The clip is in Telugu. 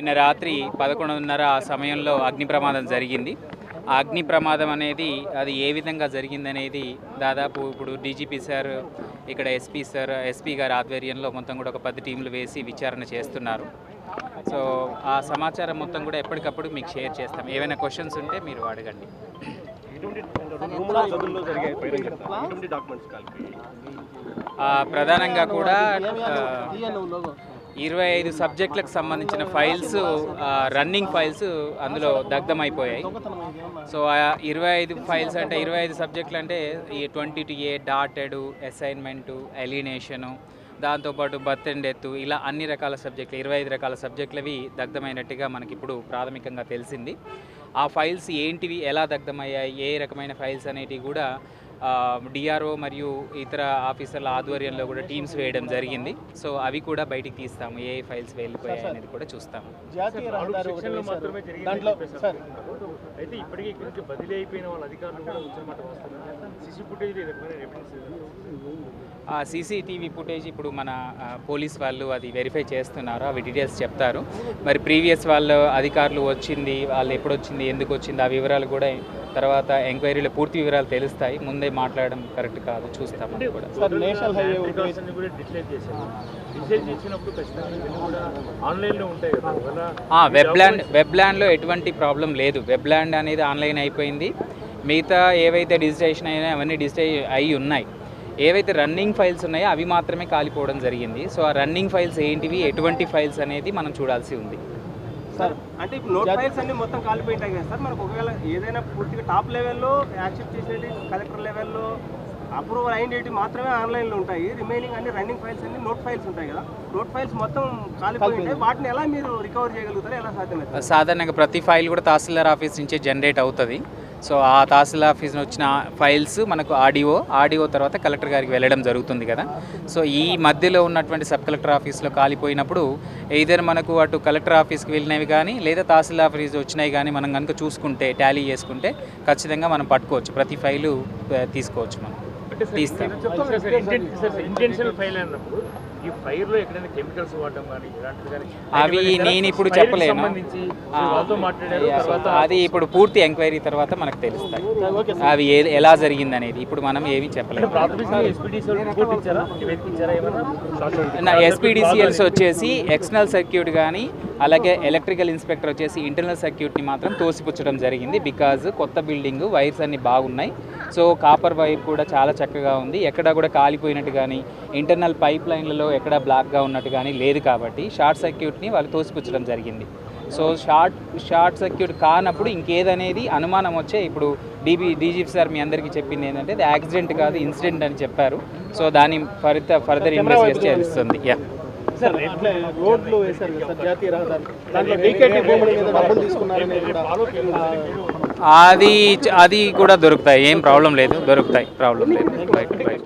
నిన్న రాత్రి పదకొండున్నర ఆ సమయంలో అగ్ని ప్రమాదం జరిగింది. ఆ అగ్ని ప్రమాదం అనేది అది ఏ విధంగా జరిగిందనేది దాదాపు ఇప్పుడు డీజీపీ సార్ ఇక్కడ ఎస్పీ సార్ ఎస్పీ గారి ఆధ్వర్యంలో మొత్తం కూడా ఒక పది టీంలు వేసి విచారణ చేస్తున్నారు. సో ఆ సమాచారం మొత్తం కూడా ఎప్పటికప్పుడు మీకు షేర్ చేస్తాం. ఏమైనా క్వశ్చన్స్ ఉంటే మీరు అడగండి. ప్రధానంగా కూడా ఇరవై ఐదు సబ్జెక్టులకు సంబంధించిన ఫైల్స్ రన్నింగ్ ఫైల్స్ అందులో దగ్ధమైపోయాయి. సో ఆ ఇరవై ఐదు ఫైల్స్ అంటే ఇరవై ఐదు సబ్జెక్టులు అంటే ఈ twenty two A dotted assignment alienation దాంతోపాటు బర్త్ అండ్ డెత్ ఇలా అన్ని రకాల సబ్జెక్టులు ఇరవై ఐదు రకాల సబ్జెక్టులవి దగ్ధమైనట్టుగా మనకి ఇప్పుడు ప్రాథమికంగా తెలిసింది. ఆ ఫైల్స్ ఏంటివి ఎలా దగ్ధమయ్యాయి ఏ రకమైన ఫైల్స్ అనేటివి కూడా డిఆర్ఓ మరియు ఇతర ఆఫీసర్ల ఆధ్వర్యంలో కూడా టీమ్స్ వేయడం జరిగింది. సో అవి కూడా బయటికి తీస్తాము. ఏ ఫైల్స్ వెళ్ళిపోయాయి అనేది కూడా చూస్తాము. అయితే ఇప్పటికీ బదిలీ అయిపోయిన వాళ్ళ అధికారులు కూడా సీసీ ఫుటేజ్ ఆ సీసీటీవీ ఫుటేజ్ ఇప్పుడు మన పోలీస్ వాళ్ళు అది వెరిఫై చేస్తున్నారు అవి డీటెయిల్స్ చెప్తారు. మరి ప్రీవియస్ వాళ్ళ అధికారులు వచ్చింది వాళ్ళు ఎప్పుడు వచ్చింది ఎందుకు వచ్చింది ఆ వివరాలు కూడా తర్వాత ఎంక్వైరీలో పూర్తి వివరాలు తెలుస్తాయి. ముందే మాట్లాడడం కరెక్ట్ కాదు చూస్తాం కూడా. సార్ నేషనల్ హైవే కూడా డిజిటలైజ్ చేశారు. డిజిటలైజ్ చేసినప్పుడు ఖచ్చితంగా ఇవన్నీ కూడా ఆన్లైన్లో ఉంటాయి కదా. ఒకవేళ ఆ, వెబ్ ల్యాండ్ వెబ్ ల్యాండ్లో ఎటువంటి ప్రాబ్లం లేదు. వెబ్ ల్యాండ్ అనేది ఆన్లైన్ అయిపోయింది. మిగతా ఏవైతే డిజిటైజేషన్ అయినా అవన్నీ డిజిటైజ్ అయి ఉన్నాయి. ఏవైతే రన్నింగ్ ఫైల్స్ ఉన్నాయో అవి మాత్రమే కాలిపోవడం జరిగింది. సో ఆ రన్నింగ్ ఫైల్స్ ఏంటివి ఎటువంటి ఫైల్స్ అనేది మనం చూడాల్సి ఉంది. సార్ అంటే ఇప్పుడు నోట్ ఫైల్స్ అన్ని మొత్తం కాలిపోయి ఉంటాయి కదా సార్. మనకు ఒకవేళ ఏదైనా పూర్తిగా టాప్ లెవెల్లో యాక్సెప్ట్ చేసేది కలెక్టర్ లెవెల్లో అప్రూవల్ అయినవి మాత్రమే ఆన్లైన్లో ఉంటాయి. రిమైనింగ్ అన్ని రన్నింగ్ ఫైల్స్ అన్ని నోట్ ఫైల్స్ ఉంటాయి కదా. నోట్ ఫైల్స్ మొత్తం కాలిపోయి ఉంటాయి. వాటిని ఎలా మీరు రికవర్ చేయగలుగుతారు ఎలా సాధ్యమవుతుంది? సాధారణంగా ప్రతి ఫైల్ కూడా తహసీల్దార్ ఆఫీస్ నుంచే జనరేట్ అవుతుంది. సో ఆ తహసీల్ ఆఫీస్ వచ్చిన ఫైల్స్ మనకు ఆడిఓ ఆడిఓ తర్వాత కలెక్టర్ గారికి వెళ్ళడం జరుగుతుంది కదా. సో ఈ మధ్యలో ఉన్నటువంటి సబ్ కలెక్టర్ ఆఫీస్లో కాలిపోయినప్పుడు ఏదైనా మనకు అటు కలెక్టర్ ఆఫీస్కి వెళ్ళినవి కానీ లేదా తహసీల్ ఆఫీస్ వచ్చినవి కానీ మనం కనుక చూసుకుంటే టాలీ చేసుకుంటే ఖచ్చితంగా మనం పట్టుకోవచ్చు. ప్రతి ఫైలు తీసుకోవచ్చు మనం. తీస్తాం. ఇంటెన్షనల్ ఫైల్ అన్నప్పుడు ఈ ఫైర్లో ఎక్కడైనా కెమికల్స్ వాడడం కానీ ఇలాంటివి కానీ అవి నేను ఇప్పుడు చెప్పలేను. అది ఇప్పుడు పూర్తి ఎంక్వైరీ తర్వాత మనకు తెలుస్తాయి. అవి ఎలా జరిగింది అనేది ఇప్పుడు మనం ఏమీ చెప్పలేము. ఎస్పీడీసీఎల్స్ వచ్చేసి ఎక్స్టర్నల్ సర్క్యూట్ కానీ అలాగే ఎలక్ట్రికల్ ఇన్స్పెక్టర్ వచ్చేసి ఇంటర్నల్ సర్క్యూట్ని మాత్రం తోసిపుచ్చడం జరిగింది బికాజ్ కొత్త బిల్డింగ్ వైర్స్ అన్ని బాగున్నాయి. సో కాపర్ వైర్ కూడా చాలా చక్కగా ఉంది. ఎక్కడ కూడా కాలిపోయినట్టు కానీ ఇంటర్నల్ పైప్ లైన్లలో ఎక్కడ బ్లాక్గా ఉన్నట్టు కానీ లేదు కాబట్టి షార్ట్ సర్క్యూట్ని వాళ్ళు తోసిపుచ్చడం జరిగింది. సో షార్ట్ షార్ట్ సర్క్యూట్ కానప్పుడు ఇంకేదనేది అనుమానం వచ్చే ఇప్పుడు డీబీ డీజీపీ సార్ మీ అందరికీ చెప్పింది ఏంటంటే ఇది యాక్సిడెంట్ కాదు ఇన్సిడెంట్ అని చెప్పారు. సో దాని ఫర్దర్ ఫర్దర్ ఇన్వెస్టిగేట్ చేస్తుంది. యా సార్ రోడ్లు వేశారు కదా సార్ జాతీయ రహదారి. దాంట్లో డీకేటీ భూముల మీద డబ్బులు తీసుకున్నారని కూడా అది అది కూడా దొరుకుతాయి ఏం ప్రాబ్లం లేదు దొరుకుతాయి ప్రాబ్లం లేదు బయట బయట.